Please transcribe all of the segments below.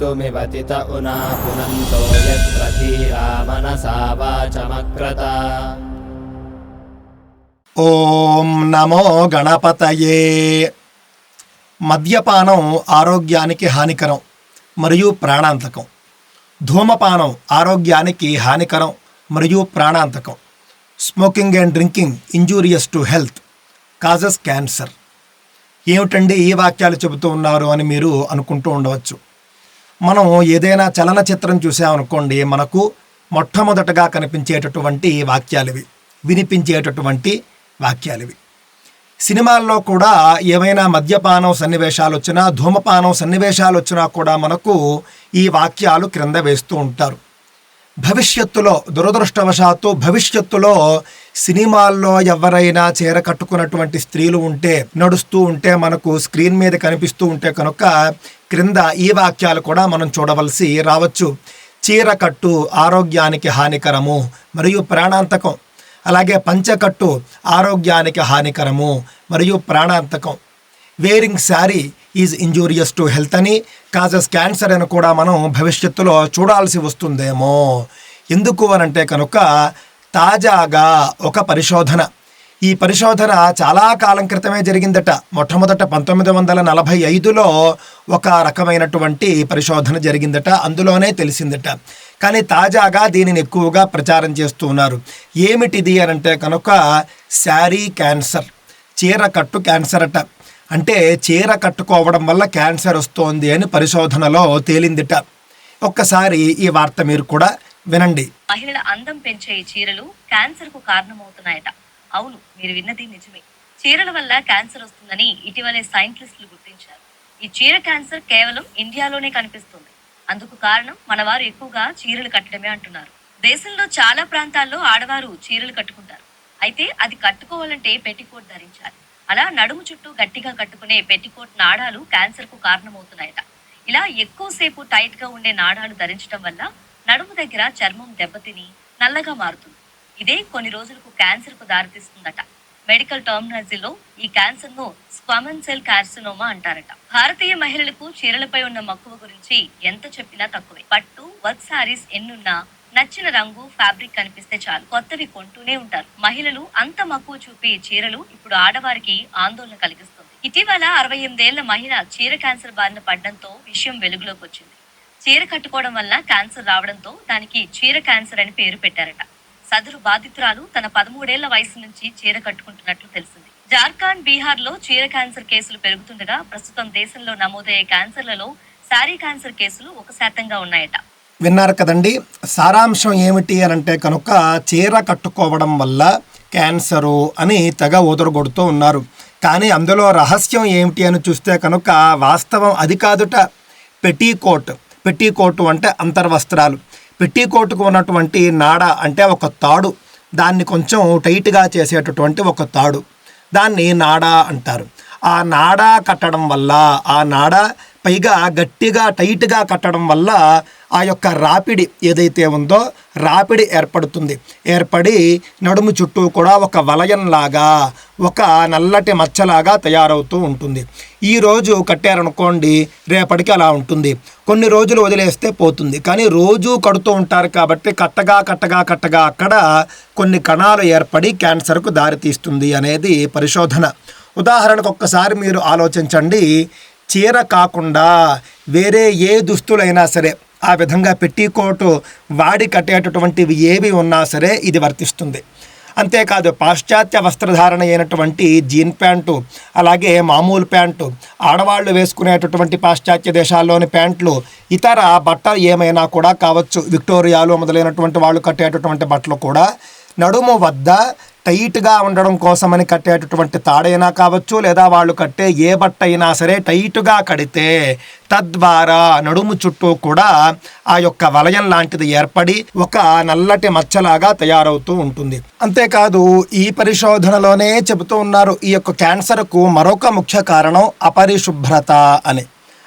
मृत्युमिवतित उना पुनन्तो यत्र धीरा मनसा वाचमक्रत ఓం నమో గణపతయే మద్యపానం ఆరోగ్యానికి హానికరం మరియు ప్రాణాంతకం ధూమపానం ఆరోగ్యానికి హానికరం మరియు ప్రాణాంతకం smoking and drinking injurious to health causes cancer ఏమిటండి ఈ వాక్యాలు చెబుతూ ఉన్నారు అని మీరు అనుకుంటూ ఉండవచ్చు మనం ఏదైనా చలనచిత్రం చూసామనుకోండి మనకు మొట్టమొదటగా కనిపించేటటువంటి వాక్యాలివి వినిపించేటటువంటి వాక్యాలివి. సినిమాల్లో కూడా ఏవైనా మద్యపానం సన్నివేశాలు వచ్చినా ధూమపానం సన్నివేశాలు వచ్చినా కూడా మనకు ఈ వాక్యాలు క్రింద వేస్తూ ఉంటారు. భవిష్యత్తులో దురదృష్టవశాత్తు భవిష్యత్తులో సినిమాల్లో ఎవరైనా చీర కట్టుకున్నటువంటి స్త్రీలు ఉంటే నడుస్తూ ఉంటే మనకు స్క్రీన్ మీద కనిపిస్తూ ఉంటే కనుక క్రింద ఈ వాక్యాలు కూడా మనం చూడవలసి రావచ్చు. చీర కట్టు ఆరోగ్యానికి హానికరము మరియు ప్రాణాంతకం. అలాగే పంచకట్టు ఆరోగ్యానికి హానికరము మరియు ప్రాణాంతకం. Wearing sari is injurious to health అని కాజెస్ క్యాన్సర్ అని కూడా మనం భవిష్యత్తులో చూడాల్సి వస్తుందేమో. ఎందుకు అనంటే కనుక తాజాగా ఒక పరిశోధన. ఈ పరిశోధన చాలా కాలం క్రితమే జరిగిందట. మొట్టమొదట పంతొమ్మిది వందల నలభై ఐదులో ఒక రకమైనటువంటి పరిశోధన జరిగిందట. అందులోనే తెలిసిందట. కానీ తాజాగా దీనిని ఎక్కువగా ప్రచారం చేస్తూ ఉన్నారు. ఏమిటిది అని అంటే కనుక శారీ క్యాన్సర్ చీర కట్టు క్యాన్సర్ అట. అంటే చీర కట్టుకోవడం వల్ల క్యాన్సర్ వస్తోంది అని పరిశోధనలో తేలిందిట. ఒక్కసారి ఈ వార్త మీరు కూడా వినండి. మహిళల అందం పెంచే ఈ చీరలు క్యాన్సర్కు కారణమవుతున్నాయట. అవును మీరు విన్నది నిజమే. చీరల వల్ల క్యాన్సర్ వస్తుందని ఇటీవలే సైంటిస్టులు గుర్తించారు. ఈ చీర క్యాన్సర్ కేవలం ఇండియాలోనే కనిపిస్తుంది. అందుకు కారణం మన వారు ఎక్కువగా చీరలు కట్టడమే అంటున్నారు. దేశంలో చాలా ప్రాంతాల్లో ఆడవారు చీరలు కట్టుకుంటారు. అయితే అది కట్టుకోవాలంటే పెట్టికోట్ ధరించాలి. అలా నడుము చుట్టూ గట్టిగా కట్టుకునే పెట్టికోట్ నాడాలు క్యాన్సర్కు కారణమవుతున్నాయట. ఇలా ఎక్కువసేపు టైట్గా ఉండే నాడాలు ధరించడం వల్ల నడుము దగ్గర చర్మం దెబ్బతిని నల్లగా మారుతుంది. ఇదే కొన్ని రోజులకు క్యాన్సర్కు దారితీస్తుందట. మెడికల్ టర్మినాలజీలో ఈ క్యాన్సర్ను స్క్వమన్ సెల్ కార్సినోమా అంటారట. భారతీయ మహిళలకు చీరలపై ఉన్న మక్కువ గురించి ఎంత చెప్పినా తక్కువే. పట్టు వర్క్ సారీస్ ఎన్నున్నా నచ్చిన రంగు ఫ్యాబ్రిక్ కనిపిస్తే చాలు. కొత్తవి కొంటూనే ఉంటారు. మహిళలు అంత మక్కువ చూపే చీరలు ఇప్పుడు ఆడవారికి ఆందోళన కలిగిస్తుంది. ఇటీవల అరవై ఎనిమిదేళ్ళ మహిళ చీర క్యాన్సర్ బారిన పడడంతో విషయం వెలుగులోకి వచ్చింది. చీర కట్టుకోవడం వల్ల క్యాన్సర్ రావడంతో దానికి చీర క్యాన్సర్ అని పేరు పెట్టారట. సదరు బాధితురాలు తన పదమూడేళ్ళ వయసు నుంచి చీర కట్టుకుంటున్నట్లు తెలిసింది. జార్ఖండ్ బీహార్లో చీర క్యాన్సర్ కేసులు పెరుగుతుండగా ప్రస్తుతం దేశంలో నమోదయ్యే క్యాన్సర్లలో శారీ క్యాన్సర్ కేసులు ఒక శాతంగా ఉన్నాయట. విన్నారు కదండి. సారాంశం ఏమిటి అని అంటే కనుక చీర కట్టుకోవడం వల్ల క్యాన్సరు అని తెగ ఊదరగొడుతూ ఉన్నారు. కానీ అందులో రహస్యం ఏమిటి అని చూస్తే కనుక వాస్తవం అది కాదుట. పెట్టీకోట్ పెట్టీకోటు అంటే అంతర్వస్త్రాలు. పెట్టీకోటుకు ఉన్నటువంటి నాడ అంటే ఒక తాడు. దాన్ని కొంచెం టైట్గా చేసేటటువంటి ఒక తాడు. దాన్ని నాడ అంటారు. ఆ నాడా కట్టడం వల్ల ఆ నాడ పైగా గట్టిగా టైట్గా కట్టడం వల్ల ఆ యొక్క రాపిడి ఏదైతే ఉందో రాపిడి ఏర్పడుతుంది. ఏర్పడి నడుము చుట్టూ కూడా ఒక వలయంలాగా ఒక నల్లటి మచ్చలాగా తయారవుతూ ఉంటుంది. ఈ రోజు కట్టారనుకోండి రేపటికి అలా ఉంటుంది. కొన్ని రోజులు వదిలేస్తే పోతుంది. కానీ రోజు కడుతూ ఉంటారు కాబట్టి కట్టగా కట్టగా కట్టగా అక్కడ కొన్ని కణాలు ఏర్పడి క్యాన్సర్కు దారితీస్తుంది అనేది పరిశోధన. ఉదాహరణకు ఒక్కసారి మీరు ఆలోచించండి. చీర కాకుండా వేరే ఏ దుస్తులైనా సరే ఆ విధంగా పెట్టికోటు వాడి కట్టేటటువంటివి ఏవి ఉన్నా సరే ఇది వర్తిస్తుంది. అంతేకాదు పాశ్చాత్య వస్త్రధారణ అయినటువంటి జీన్ ప్యాంటు అలాగే మామూలు ప్యాంటు ఆడవాళ్ళు వేసుకునేటటువంటి పాశ్చాత్య దేశాల్లోని ప్యాంట్లు ఇతర బట్టలు ఏమైనా కూడా కావచ్చు. విక్టోరియాలు మొదలైనటువంటి వాళ్ళు కట్టేటటువంటి బట్టలు కూడా నడుము వద్ద టైట్గా ఉండడం కోసమని కట్టేటటువంటి తాడైనా కావచ్చు లేదా వాళ్ళు కట్టే ఏ బట్ట అయినా సరే టైట్గా కడితే తద్వారా నడుము చుట్టూ కూడా ఆ యొక్క వలయం లాంటిది ఏర్పడి ఒక నల్లటి మచ్చలాగా తయారవుతూ ఉంటుంది. అంతేకాదు ఈ పరిశోధనలోనే చెబుతూ ఉన్నారు ఈ యొక్క క్యాన్సర్కు మరొక ముఖ్య కారణం అపరిశుభ్రత అని.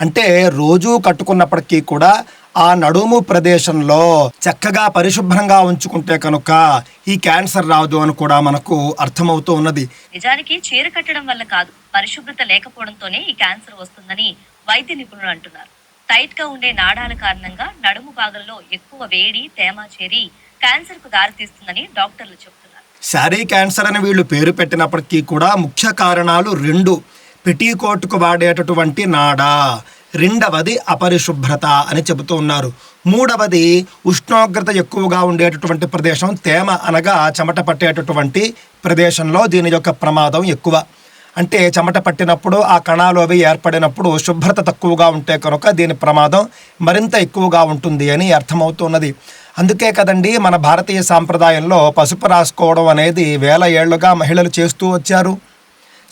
అంటే రోజూ కట్టుకున్నప్పటికీ కూడా ఆ నడుము ప్రదేశంలో చక్కగా పరిశుభ్రంగా ఉంచుకుంటే కనుక ఈ క్యాన్సర్ రాదు అని కూడా మనకు అర్థమవుతూ ఉన్నది. నిజానికి చీర కట్టడం వల్ల కాదు పరిశుభ్రత లేకపోవడంతోనే ఈ క్యాన్సర్ వస్తుందని వైద్య నిపుణులు అంటున్నారు. టైట్గా ఉండే నాడాల కారణంగా నడుము భాగంలో ఎక్కువ వేడి తేమ చేరి క్యాన్సర్కు దారితీస్తుందని డాక్టర్లు చెబుతున్నారు. శారీ క్యాన్సర్ అని వీళ్ళు పేరు పెట్టినప్పటికీ కూడా ముఖ్య కారణాలు రెండు. పెటీకోట్కు వాడేటటువంటి నాడ రెండవది అపరిశుభ్రత అని చెబుతూ ఉన్నారు. మూడవది ఉష్ణోగ్రత ఎక్కువగా ఉండేటటువంటి ప్రదేశం తేమ అనగా చెమట పట్టేటటువంటి ప్రదేశంలో దీని యొక్క ప్రమాదం ఎక్కువ. అంటే చెమట పట్టినప్పుడు ఆ కణాలు అవి ఏర్పడినప్పుడు శుభ్రత తక్కువగా ఉంటే కనుక దీని ప్రమాదం మరింత ఎక్కువగా ఉంటుంది అని అర్థమవుతున్నది. అందుకే కదండి మన భారతీయ సాంప్రదాయంలో పసుపు రాసుకోవడం అనేది వేల ఏళ్ళుగా మహిళలు చేస్తూ వచ్చారు.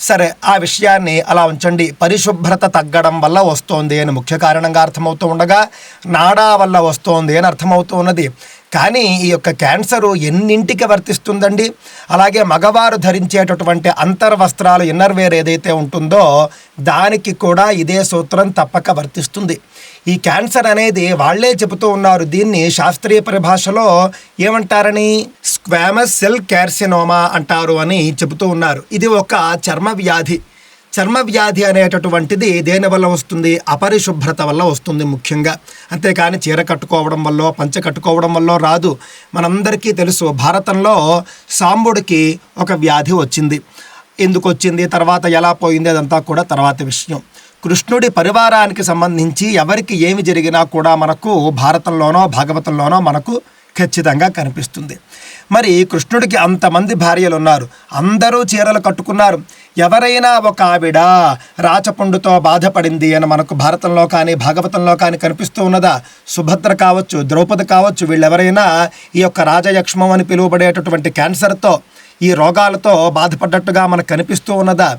సరే ఆ విషయాన్ని అలా ఉంచండి. పరిశుభ్రత తగ్గడం వల్ల వస్తోంది అని ముఖ్య కారణంగా అర్థమవుతూ ఉండగా నాడా వల్ల వస్తోంది అని అర్థమవుతూ ఉన్నది. కానీ ఈ యొక్క క్యాన్సరు ఎన్నింటికి వర్తిస్తుందండి? అలాగే మగవారు ధరించేటటువంటి అంతర్వస్త్రాలు ఇన్నర్వేర్ ఏదైతే ఉంటుందో దానికి కూడా ఇదే సూత్రం తప్పక వర్తిస్తుంది. ఈ క్యాన్సర్ అనేది వాళ్ళే చెబుతూ ఉన్నారు. దీన్ని శాస్త్రీయ పరిభాషలో ఏమంటారని? స్క్వామస్ సెల్ క్యార్సినోమా అంటారు అని చెబుతూ ఉన్నారు. ఇది ఒక చర్మ వ్యాధి చర్మ వ్యాధి అనేటటువంటిది దేని వల్ల వస్తుంది? అపరిశుభ్రత వల్ల వస్తుంది ముఖ్యంగా. అంతేకాని చీర కట్టుకోవడం వల్ల పంచ కట్టుకోవడం వల్ల రాదు. మనందరికీ తెలుసు భారతంలో సాంబుడికి ఒక వ్యాధి వచ్చింది. ఎందుకు వచ్చింది? తర్వాత ఎలా పోయింది? అదంతా కూడా తర్వాత విషయం. కృష్ణుడి పరివారానికి సంబంధించి ఎవరికి ఏమి జరిగినా కూడా మనకు భారతంలోనో భాగవతంలోనో మనకు ఖచ్చితంగా కనిపిస్తుంది. మరి కృష్ణుడికి అంతమంది భార్యలు ఉన్నారు అందరూ చీరలు కట్టుకున్నారు. ఎవరైనా ఒక ఆవిడ రాచపుండుతో బాధపడింది అని మనకు భారతంలో కానీ భాగవతంలో కానీ కనిపిస్తూ ఉన్నదా? సుభద్ర కావచ్చు ద్రౌపది కావచ్చు వీళ్ళెవరైనా ఈ యొక్క రాజయక్ష్మం అని పిలువబడేటటువంటి క్యాన్సర్తో ఈ రోగాలతో బాధపడ్డట్టుగా మనకు కనిపిస్తూ ఉన్నదా?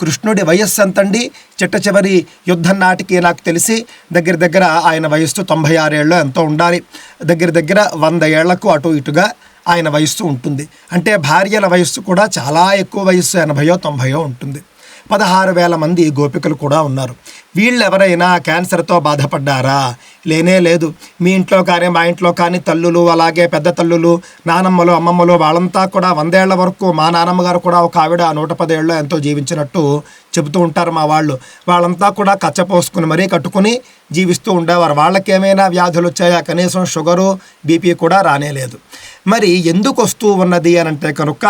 కృష్ణుడి వయస్సు ఎంతండి? చిట్ట చివరి యుద్ధం నాటికి నాకు తెలిసి దగ్గర దగ్గర ఆయన వయస్సు తొంభై ఆరేళ్ళు ఎంతో ఉండాలి. దగ్గర దగ్గర వంద ఏళ్ళకు అటు ఇటుగా ఆయన వయస్సు ఉంటుంది. అంటే భార్యల వయస్సు కూడా చాలా ఎక్కువ వయస్సు ఎనభయో తొంభయో ఉంటుంది. పదహారు వేల మంది గోపికలు కూడా ఉన్నారు. వీళ్ళు ఎవరైనా క్యాన్సర్తో బాధపడ్డారా? లేనే లేదు. మీ ఇంట్లో కానీ మా ఇంట్లో కానీ తల్లులు అలాగే పెద్ద తల్లులు నానమ్మలు అమ్మమ్మలు వాళ్ళంతా కూడా వందేళ్ళ వరకు మా నానమ్మ గారు కూడా ఒక ఆవిడ నూట పదేళ్ళు ఎంతో జీవించినట్టు చెబుతూ ఉంటారు మా వాళ్ళు. వాళ్ళంతా కూడా కచ్చపోసుకుని మరీ కట్టుకుని జీవిస్తూ ఉండేవారు. వాళ్ళకేమైనా వ్యాధులు వచ్చాయా? కనీసం షుగరు బీపీ కూడా రానేలేదు. మరి ఎందుకు వస్తూ ఉన్నది అని అంటే కనుక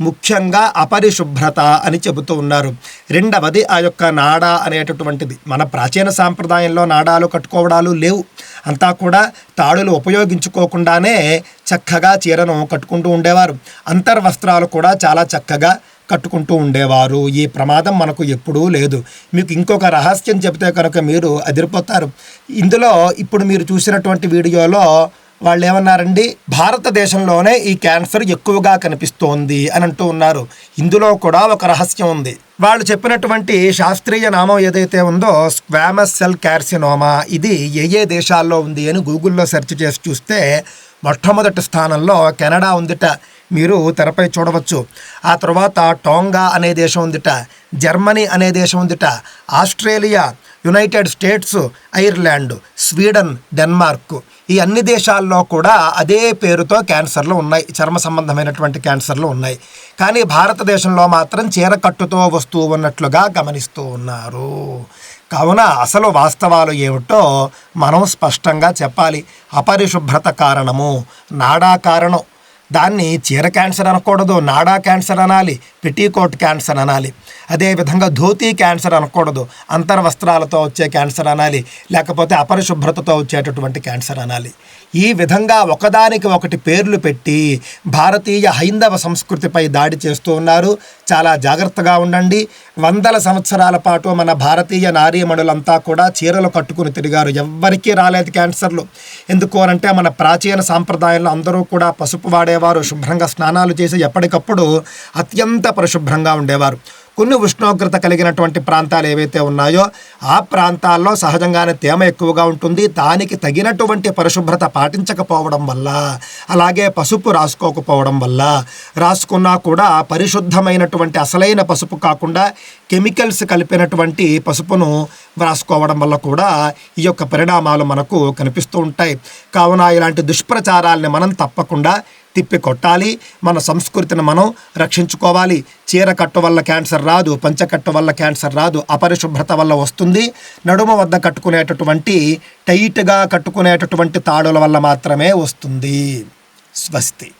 ముఖ్యంగా అపరిశుభ్రత అని చెబుతూ ఉన్నారు. రెండవది ఆ యొక్క నాడ అనేటటువంటిది. మన ప్రాచీన సాంప్రదాయంలో నాడాలు కట్టుకోవడాలు లేవు. అంతా కూడా తాడులు ఉపయోగించుకోకుండానే చక్కగా చీరను కట్టుకుంటూ ఉండేవారు. అంతర్వస్త్రాలు కూడా చాలా చక్కగా కట్టుకుంటూ ఉండేవారు. ఈ ప్రమాదం మనకు ఎప్పుడూ లేదు. మీకు ఇంకొక రహస్యం చెబితే కనుక మీరు అదిరిపోతారు. ఇందులో ఇప్పుడు మీరు చూసినటువంటి వీడియోలో వాళ్ళు ఏమన్నారండి భారతదేశంలోనే ఈ క్యాన్సర్ ఎక్కువగా కనిపిస్తోంది అని అంటూ ఉన్నారు. ఇందులో కూడా ఒక రహస్యం ఉంది. వాళ్ళు చెప్పినటువంటి శాస్త్రీయ నామం ఏదైతే ఉందో స్క్వామస్ సెల్ క్యార్సినోమా ఇది ఏ ఏ దేశాల్లో ఉంది అని గూగుల్లో సెర్చ్ చేసి చూస్తే మొట్టమొదటి స్థానంలో కెనడా ఉందిట. మీరు తెరపై చూడవచ్చు. ఆ తర్వాత టోంగా అనే దేశం ఉందిట. జర్మనీ అనే దేశం ఉందిట. Australia United States Ireland Sweden Denmark ఈ అన్ని దేశాల్లో కూడా అదే పేరుతో క్యాన్సర్లు ఉన్నాయి. చర్మ సంబంధమైనటువంటి క్యాన్సర్లు ఉన్నాయి. కానీ భారతదేశంలో మాత్రం చీరకట్టుతో వస్తూ ఉన్నట్లుగా గమనిస్తూ ఉన్నారు. కావున అసలు వాస్తవాలు ఏమిటో మనం స్పష్టంగా చెప్పాలి. అపరిశుభ్రత కారణము నాడా కారణం దాన్ని చీర క్యాన్సర్ అనకూడదు నాడా క్యాన్సర్ అనాలి పెటీకోట్ క్యాన్సర్ అనాలి. అదేవిధంగా ధోతీ క్యాన్సర్ అనకూడదు అంతర్వస్త్రాలతో వచ్చే క్యాన్సర్ అనాలి లేకపోతే అపరిశుభ్రతతో వచ్చేటటువంటి క్యాన్సర్ అనాలి. ఈ విధంగా ఒకదానికి ఒకటి పేర్లు పెట్టి భారతీయ హైందవ సంస్కృతిపై దాడి చేస్తూ ఉన్నారు. చాలా జాగ్రత్తగా ఉండండి. వందల సంవత్సరాల పాటు మన భారతీయ నారీమణులంతా కూడా చీరలు కట్టుకుని తిరిగారు. ఎవ్వరికీ రాలేదు క్యాన్సర్లు. ఎందుకు అనంటే మన ప్రాచీన సాంప్రదాయంలో అందరూ కూడా పసుపు వాడేవారు శుభ్రంగా స్నానాలు చేసి ఎప్పటికప్పుడు అత్యంత పరిశుభ్రంగా ఉండేవారు. కొన్ని ఉష్ణోగ్రత కలిగినటువంటి ప్రాంతాలు ఏవైతే ఉన్నాయో ఆ ప్రాంతాల్లో సహజంగానే తేమ ఎక్కువగా ఉంటుంది. దానికి తగినటువంటి పరిశుభ్రత పాటించకపోవడం వల్ల అలాగే పసుపు రాసుకోకపోవడం వల్ల రాసుకున్నా కూడా పరిశుద్ధమైనటువంటి అసలైన పసుపు కాకుండా కెమికల్స్ కలిపినటువంటి పసుపును రాసుకోవడం వల్ల కూడా ఈ యొక్క పరిణామాలు మనకు కనిపిస్తూ ఉంటాయి. కావున ఇలాంటి దుష్ప్రచారాల్ని మనం తప్పకుండా తిప్పి కొట్టాలి. మన సంస్కృతిని మనం రక్షించుకోవాలి. చీర కట్టు వల్ల క్యాన్సర్ రాదు పంచకట్టు వల్ల క్యాన్సర్ రాదు అపరిశుభ్రత వల్ల వస్తుంది. నడుమ వద్ద కట్టుకునేటటువంటి టైట్గా కట్టుకునేటటువంటి తాడుల వల్ల మాత్రమే వస్తుంది. స్వస్తి.